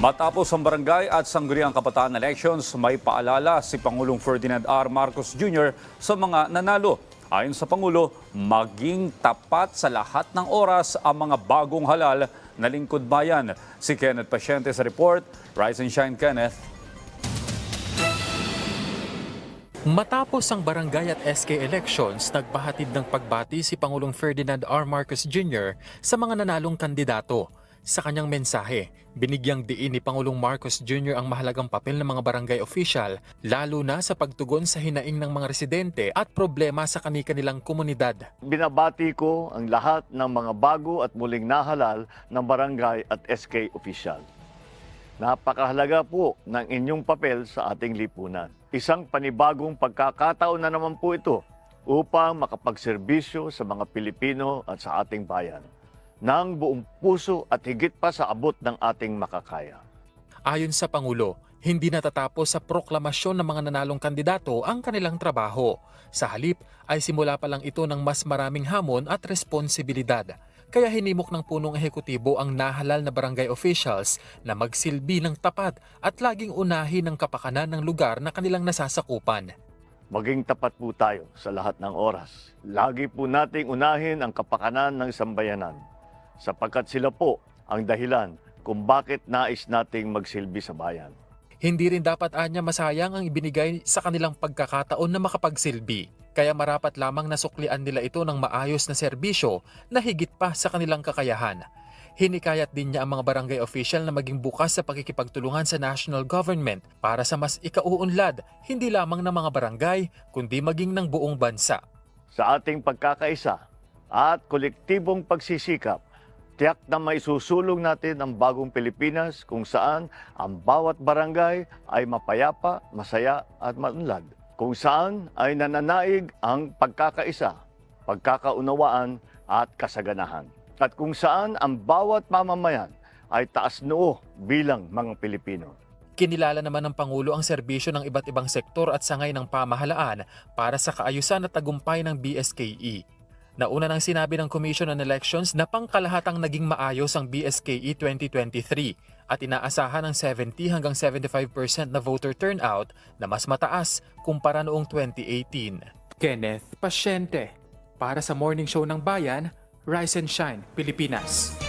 Matapos ang barangay at sangguniang kabataan elections, may paalala si Pangulong Ferdinand R. Marcos Jr. sa mga nanalo. Ayon sa Pangulo, maging tapat sa lahat ng oras ang mga bagong halal na lingkod bayan. Si Kenneth Pasyente sa report. Rise and shine, Kenneth. Matapos ang barangay at SK elections, nagpahatid ng pagbati si Pangulong Ferdinand R. Marcos Jr. sa mga nanalong kandidato. Sa kanyang mensahe, binigyang diin ni Pangulong Marcos Jr. ang mahalagang papel ng mga barangay official, lalo na sa pagtugon sa hinaing ng mga residente at problema sa kani-kanilang komunidad. Binabati ko ang lahat ng mga bago at muling nahalal ng barangay at SK official. Napakahalaga po ng inyong papel sa ating lipunan. Isang panibagong pagkakataon na naman po ito upang makapagserbisyo sa mga Pilipino at sa ating bayan ng buong puso at higit pa sa abot ng ating makakaya. Ayon sa Pangulo, hindi natatapos sa proklamasyon ng mga nanalong kandidato ang kanilang trabaho. Sa halip ay simula pa lang ito ng mas maraming hamon at responsibilidad. Kaya hinimok ng punong ehekutibo ang nahalal na barangay officials na magsilbi ng tapat at laging unahin ng kapakanan ng lugar na kanilang nasasakupan. Maging tapat po tayo sa lahat ng oras. Lagi po nating unahin ang kapakanan ng sambayanan sapagkat sila po ang dahilan kung bakit nais nating magsilbi sa bayan. Hindi rin dapat anya masayang ang ibinigay sa kanilang pagkakataon na makapagsilbi. Kaya marapat lamang nasuklian nila ito ng maayos na serbisyo na higit pa sa kanilang kakayahan. Hinikayat din niya ang mga barangay official na maging bukas sa pakikipagtulungan sa national government para sa mas ikauunlad, hindi lamang ng mga barangay, kundi maging ng buong bansa. Sa ating pagkakaisa at kolektibong pagsisikap, tiyak na maisusulong natin ang bagong Pilipinas kung saan ang bawat barangay ay mapayapa, masaya at maunlad. Kung saan ay nananaig ang pagkakaisa, pagkakaunawaan at kasaganahan. At kung saan ang bawat mamamayan ay taas noo bilang mga Pilipino. Kinilala naman ng Pangulo ang serbisyo ng iba't ibang sektor at sangay ng pamahalaan para sa kaayusan at tagumpay ng BSKE. Nauna nang sinabi ng Commission on Elections na pangkalahatang naging maayos ang BSKE 2023 at inaasahan ng 70 hanggang 75% na voter turnout na mas mataas kumpara noong 2018. Kenneth Pasyente para sa Morning Show ng Bayan, Rise and Shine, Pilipinas.